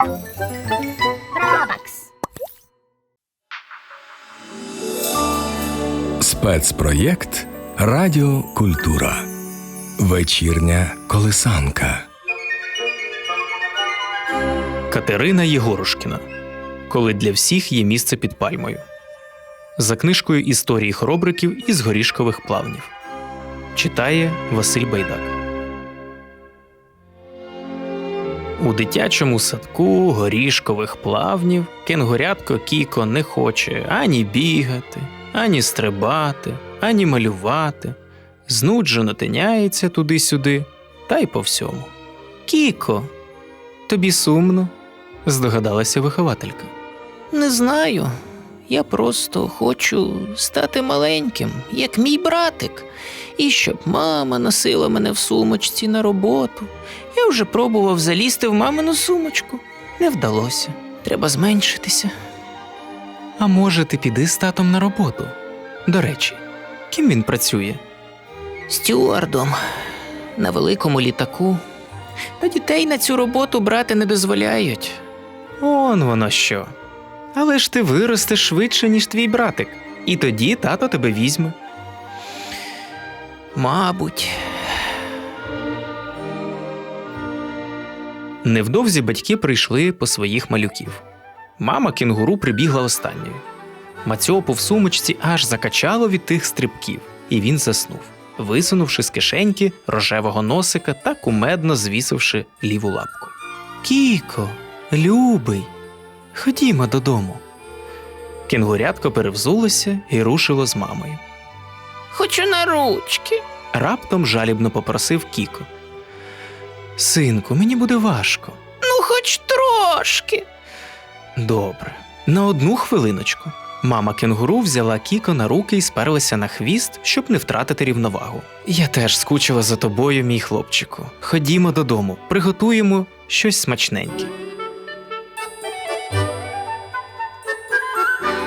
Робакс. Спецпроєкт Радіо Культура. Вечірня колисанка. Катерина Єгорушкіна. Коли для всіх є місце під пальмою. За книжкою історії хоробриків із горішкових плавнів. Читає Василь Байдак. У дитячому садку горішкових плавнів кенгурятко Кіко не хоче ані бігати, ані стрибати, ані малювати. Знуджено тиняється туди-сюди, та й по всьому. Кіко, тобі сумно? здогадалася вихователька. Не знаю. Я просто хочу стати маленьким, як мій братик, і щоб мама носила мене в сумочці на роботу. Я вже пробував залізти в мамину сумочку. Не вдалося. Треба зменшитися. А може, ти піди з татом на роботу? До речі, ким він працює? Стюардом на великому літаку. Та дітей на цю роботу брати не дозволяють. Он воно що. Але ж ти виростеш швидше, ніж твій братик, і тоді тато тебе візьме. Мабуть, Невдовзі батьки прийшли по своїх малюків. Мама кінгуру прибігла останньою. Мацьопу в сумочці аж закачало від тих стрибків, і він заснув, висунувши з кишеньки рожевого носика та кумедно звісивши ліву лапку. Кіко, любий, ходімо додому. Кінгурятко перевзулося і рушило з мамою. хочу на ручки. Раптом жалібно попросив Кіко. Синку, мені буде важко. Ну, хоч трошки. Добре, на одну хвилиночку. Мама кенгуру взяла Кіко на руки і сперлася на хвіст, щоб не втратити рівновагу. Я теж скучила за тобою, мій хлопчику. Ходімо додому, приготуємо щось смачненьке.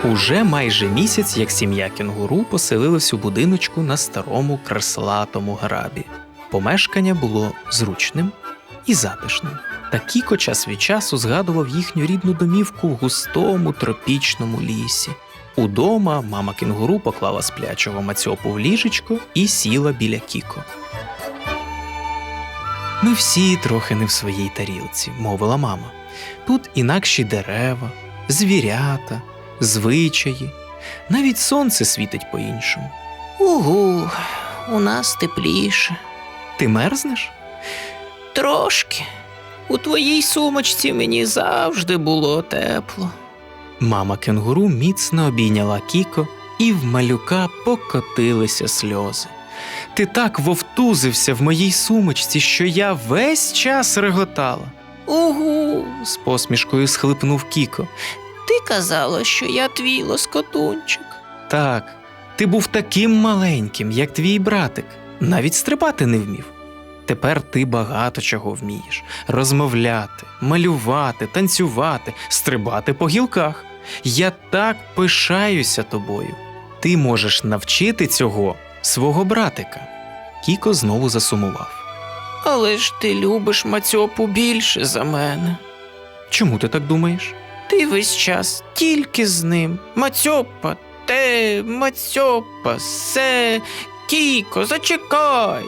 Уже майже місяць, як сім'я кенгуру поселилась у будиночку на старому креслатому грабі. Помешкання було зручним і затишним. Та Кіко час від часу згадував їхню рідну домівку в густому тропічному лісі. Удома мама кенгуру поклала сплячого мацьопу в ліжечко і сіла біля Кіко. Ми всі трохи не в своїй тарілці, мовила мама. Тут інакші дерева, звірята, звичаї, навіть сонце світить по-іншому. Угу, у нас тепліше. Ти мерзнеш? Трошки. У твоїй сумочці мені завжди було тепло. Мама кенгуру міцно обійняла Кіко, і в малюка покотилися сльози. Ти так вовтузився в моїй сумочці, що я весь час реготала. Угу, З посмішкою схлипнув Кіко. Ти казала, що я твій лоскотунчик. Так, ти був таким маленьким, як твій братик, навіть стрибати не вмів. Тепер ти багато чого вмієш: розмовляти, малювати, танцювати, стрибати по гілках. Я так пишаюся тобою. Ти можеш навчити цього свого братика. Кіко знову засумував. Але ж ти любиш Мацьопу більше за мене. Чому ти так думаєш? Ти весь час тільки з ним. Мацьопа, те, Мацьопа, се, Кіко, зачекай.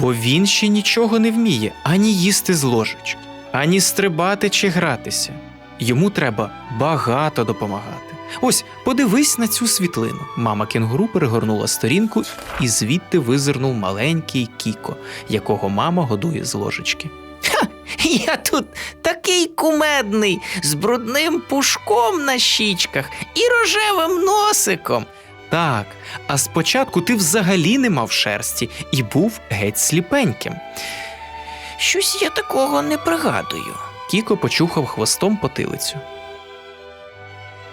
Бо він ще нічого не вміє ані їсти з ложечки, ані стрибати чи гратися. Йому треба багато допомагати. Ось, подивись на цю світлину. Мама кенгуру перегорнула сторінку і звідти визирнув маленький кіко, якого мама годує з ложечки. Я тут такий кумедний, з брудним пушком на щічках і рожевим носиком. Так, а спочатку ти взагалі не мав шерсті і був геть сліпеньким. Щось я такого не пригадую. Кіко почухав хвостом потилицю.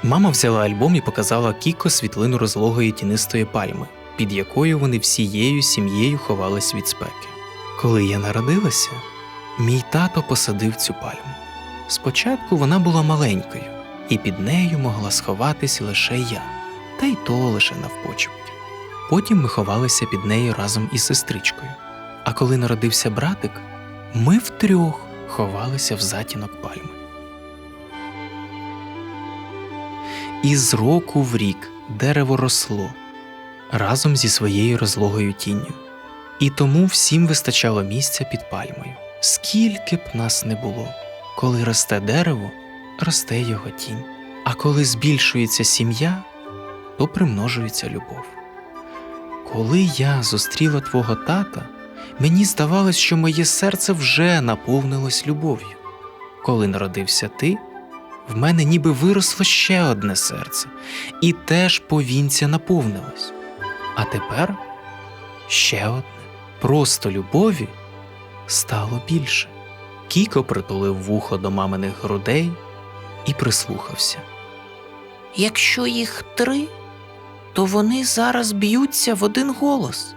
Мама взяла альбом і показала Кіко світлину розлогої тінистої пальми, під якою вони всією сім'єю ховались від спеки. Коли я народилася, Мій тато посадив цю пальму. Спочатку вона була маленькою, і під нею могла сховатись лише я, та й то лише навпочепки. Потім ми ховалися під нею разом із сестричкою. А коли народився братик, ми втрьох ховалися в затінок пальми. І з року в рік дерево росло разом зі своєю розлогою тінню. І тому всім вистачало місця під пальмою. Скільки б нас не було, коли росте дерево, росте його тінь. А коли збільшується сім'я, то примножується любов. Коли я зустріла твого тата, мені здавалось, що моє серце вже наповнилось любов'ю. Коли народився ти, в мене ніби виросло ще одне серце, і теж повінця наповнилось. А тепер ще одне, просто любові стало більше. Кіко притулив вухо до маминих грудей і прислухався. Якщо їх три, то вони зараз б'ються в один голос.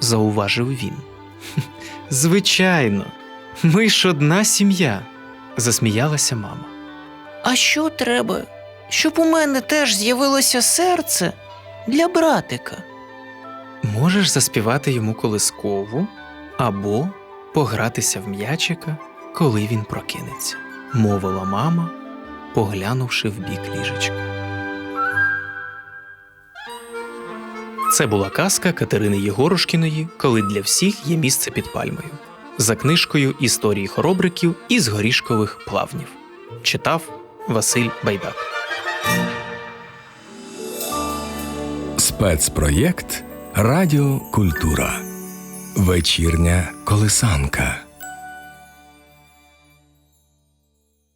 зауважив він. Звичайно, ми ж одна сім'я, засміялася мама. А що треба, щоб у мене теж з'явилося серце для братика? Можеш заспівати йому колискову або погратися в м'ячика, коли він прокинеться, мовила мама, поглянувши в бік ліжечка. Це була казка Катерини Єгорошкіної, коли для всіх є місце під пальмою, за книжкою Історії хоробриків із горішкових плавнів. Читав Василь Байдак. Спецпроєкт Радіокультура. Вечірня колисанка.